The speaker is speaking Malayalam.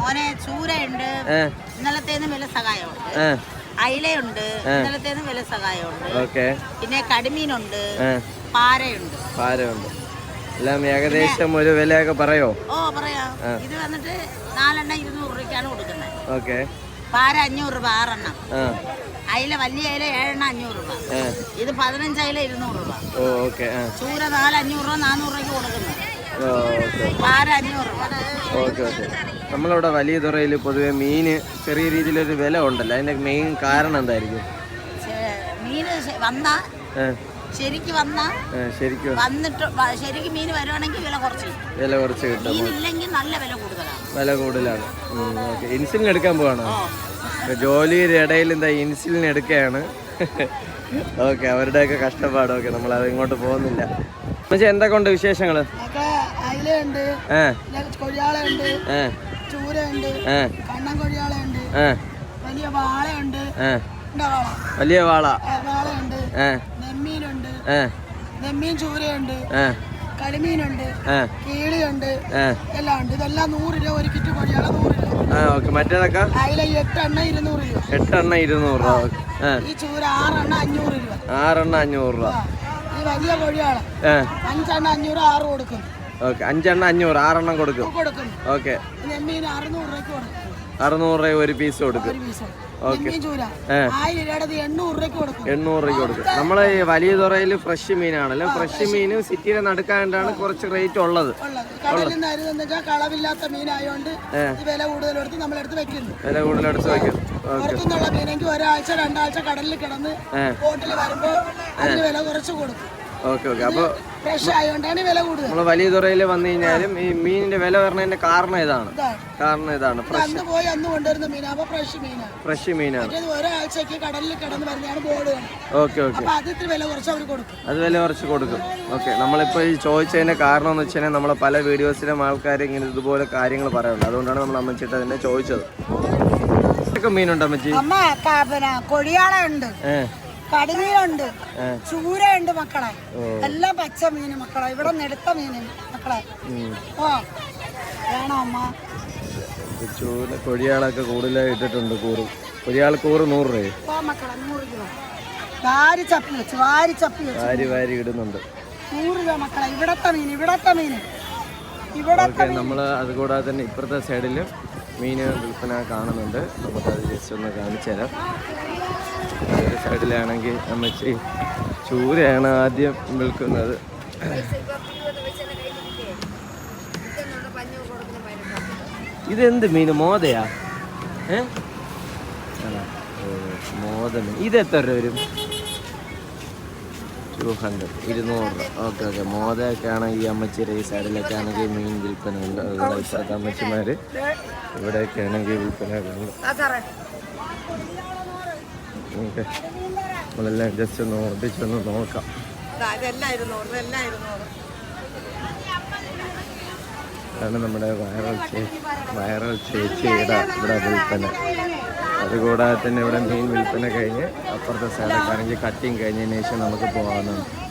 മോനെ ചൂരയുണ്ട്. ഇന്നലത്തേന്ന് വില സഹായമുണ്ട്. അയിലയുണ്ട്. ഇന്നലത്തേന്ന് വില സഹായമുണ്ട്. പിന്നെ കടിമീനുണ്ട് പാരയുണ്ട്. പാരയുണ്ട്. എല്ലാം ഏകദേശം ഒരു വിലയൊക്കെ പറയോ? ഓ പറയാം. ഇത് വന്നിട്ട് നാലെണ്ണം ഇരുന്നൂറ് രൂപയ്ക്കാണ് കൊടുക്കുന്നത്. ഓക്കെ. പാര അഞ്ഞൂറ് രൂപ ആറെണ്ണം. അയില വലിയ അയില ഏഴെണ്ണം അഞ്ഞൂറ് രൂപ. ഇത് പതിനഞ്ച് അയില ഇരുന്നൂറ് രൂപ. ഓക്കെ. ചൂര നാല് അഞ്ഞൂറ് രൂപ നാനൂറ് രൂപയ്ക്ക് കൊടുക്കുന്നത്. പാര അഞ്ഞൂറ് രൂപ. Okay okay. നമ്മളിവിടെ വലിയ തുറയിൽ പൊതുവെ മീന് ചെറിയ രീതിയിലൊരു വില ഉണ്ടല്ലോ. അതിന്റെ മെയിൻ കാരണം എന്തായിരിക്കും? മീന് വന്നാ ശരിക്ക് വന്നാ ശരിക്കും വന്നിട്ട് മീൻ വരുവാണെങ്കിൽ വില കുറച്ച് കിട്ടും. വില കുറച്ച് കിട്ടും. മീനില്ലെങ്കിൽ നല്ല വില കൂടുതലാണ്. വില കൂടുതലാണ്. ഇൻസുലിൻ എടുക്കാൻ പോവാണോ? ജോലിയുടെ ഇടയിൽ എന്താ ഇൻസുലിൻ എടുക്കുകയാണ്? ഓക്കെ അവരുടെയൊക്കെ കഷ്ടപ്പാടൊക്കെ നമ്മൾ അത് ഇങ്ങോട്ട് പോകുന്നില്ല. പക്ഷെ എന്തൊക്കെ ഉണ്ട് വിശേഷങ്ങൾ? ചൂരയുണ്ട്. വലിയ വാളയുണ്ട്. വലിയ വാള. ആ, വാളയുണ്ട്. ഏ. നെമ്മീനുണ്ട്. നെമ്മീൻ ചൂരയുണ്ട്. കളിമീനുണ്ട് കീളിയുണ്ട്. എല്ലാം ഉണ്ട്. ഇതെല്ലാം നൂറ് രൂപ ഒരു കിറ്റ് കൊഴിയാള നൂറ് രൂപ. ആ ഓക്കെ. മറ്റേതൊക്കെ? അയില എട്ടെണ്ണ ഇരുന്നൂറ് രൂപ. എട്ടെണ്ണ ഇരുന്നൂറ് രൂപ. ഈ ചൂര ആറെണ്ണ അഞ്ഞൂറ് രൂപ. ആറെണ്ണ അഞ്ഞൂറ് രൂപ. ഈ വലിയ കൊഴിയാള. അഞ്ചെണ്ണ അഞ്ഞൂറ് ആറ് കൊടുക്കും. ഓക്കെ അഞ്ചെണ്ണം അഞ്ഞൂറ് ആറെണ്ണം കൊടുക്കും. ഓക്കെ. അറുന്നൂറ് രൂപ ഒരു പീസ് കൊടുക്കും. ഓക്കെ. എണ്ണൂറ് രൂപ കൊടുക്കും. നമ്മളെ ഈ വലിയ തുറയിൽ ഫ്രഷ് മീനാണല്ലോ. ഫ്രഷ് മീൻ സിറ്റിയിൽ നടക്കാണ്ടാണ് കുറച്ച് റേറ്റ് ഉള്ളത്. കളവില്ലാത്ത വില കൂടുതൽ കൊടുത്ത് നമ്മളെടുത്ത് വെക്കുന്നു. വില പുറത്തുനിന്നുള്ള മീനെങ്കിൽ ഒരാഴ്ച രണ്ടാഴ്ച കടലിൽ കിടന്ന് വരുമ്പോ ബോട്ടിൽ അതിന് വില കുറച്ച് കൊടുക്കും. Okay okay. അപ്പോൾ ഫ്രഷ് ആയതുകൊണ്ടാണ് വില കൂടുതൽ. നമ്മൾ വലിയ തുറയിൽ വന്നു കഴിഞ്ഞാലും ഈ മീനിന്റെ വില വരണതിന്റെ കാരണം ഇതാണ്. കാരണം ഇതാണ് അന്ന് പോയി അന്ന് കൊണ്ടുവരുന്ന ഫ്രഷ് മീനാണ് ഫ്രഷ് മീനാണ്. ഒരാഴ്ചക്ക് കടലിൽ കിടന്ന് ബോർഡ് ഓക്കെ ഓക്കെ. അത് വില കുറച്ച് അവർ കൊടുക്കും. അത് വില കുറച്ച് കൊടുക്കും. ഓക്കെ നമ്മളിപ്പോൾ ഈ ചോദിച്ചതിന്റെ കാരണം എന്ന് വെച്ചാൽ നമ്മളെ പല വീഡിയോസിലും ആൾക്കാർ ഇങ്ങനെ ഇതുപോലെ കാര്യങ്ങൾ പറയുന്നുണ്ട് അതുകൊണ്ടാണ് നമ്മൾ അമ്മച്ചിട്ട് അതിനെ ചോദിച്ചത്. മീനുണ്ടോ അമ്മച്ചി? അമ്മ ക- പിന്നെ കൊടിയാളുണ്ട് ഏ. കടിമീനുണ്ട് ചൂരയുണ്ട് മക്കളെ. എല്ലാം പച്ച മീന് മക്കളെ. ഇവിടെ നെടുത്ത മീന് മക്കളെ. ഓ. വേണോ അമ്മ? ചൂര കൊഴിയാളൊക്കെ കൂടുതലായി ഇട്ടിട്ടുണ്ട് കൂറ്. കൊഴിയാൾ കൂറ് നൂറ് രൂപ ഓ മക്കളെ നൂറ് രൂപ. വാരി ചപ്പി വെച്ച് വാരി ചപ്പി വെച്ച്. വാരി വാരി ഇടുന്നുണ്ട്. നൂറ് രൂപ മക്കളെ. ഇവിടത്തെ മീൻ ഇവിടത്തെ മീൻ. ഓക്കെ നമ്മൾ അതുകൂടാതെ തന്നെ ഇപ്പുറത്തെ സൈഡിൽ മീൻ വിൽപ്പന കാണുന്നുണ്ട്. നമുക്കത് ജസ്റ്റ് ഒന്ന് കാണിച്ചു തരാം. സൈഡിലാണെങ്കിൽ അമ്മച്ചി ചൂരയാണ് ആദ്യം വിൽക്കുന്നത്. ഇതെന്ത് മീൻ മോദയാ ഏ? മോദ മീൻ ഇത് എത്ര രൂപ വരും? ടു ഹൺഡ്രഡ് ഇരുന്നൂറ്. രൂപ ഓക്കെ ഓക്കെ. മോദയൊക്കെ ആണെങ്കിൽ ഈ അമ്മച്ചിയുടെ ഈ സൈഡിലൊക്കെ ആണെങ്കിൽ മീൻ വിൽപ്പന ഉണ്ട് അതുപോലെ ഇപ്പോഴത്തെ അമ്മച്ചിമാർ ഇവിടെയൊക്കെ ആണെങ്കിൽ വിൽപ്പന ഓക്കെ. നമ്മളെല്ലാം ജസ്റ്റ് ഒന്ന് ഓർപ്പിച്ചൊന്ന് നോക്കാം. അതാണ് നമ്മുടെ വൈറൽ ചേച്ചി വൈറൽ ചേച്ചിയുടെ ഇവിടെ വിൽപ്പന. അതുകൂടാതെ തന്നെ ഇവിടെ മീൻ വിൽപ്പന കഴിഞ്ഞ് അപ്പുറത്തെ സ്ഥലത്താണെങ്കിൽ കട്ടിങ് കഴിഞ്ഞതിന് ശേഷം നമുക്ക് പോകാവുന്നതാണ്.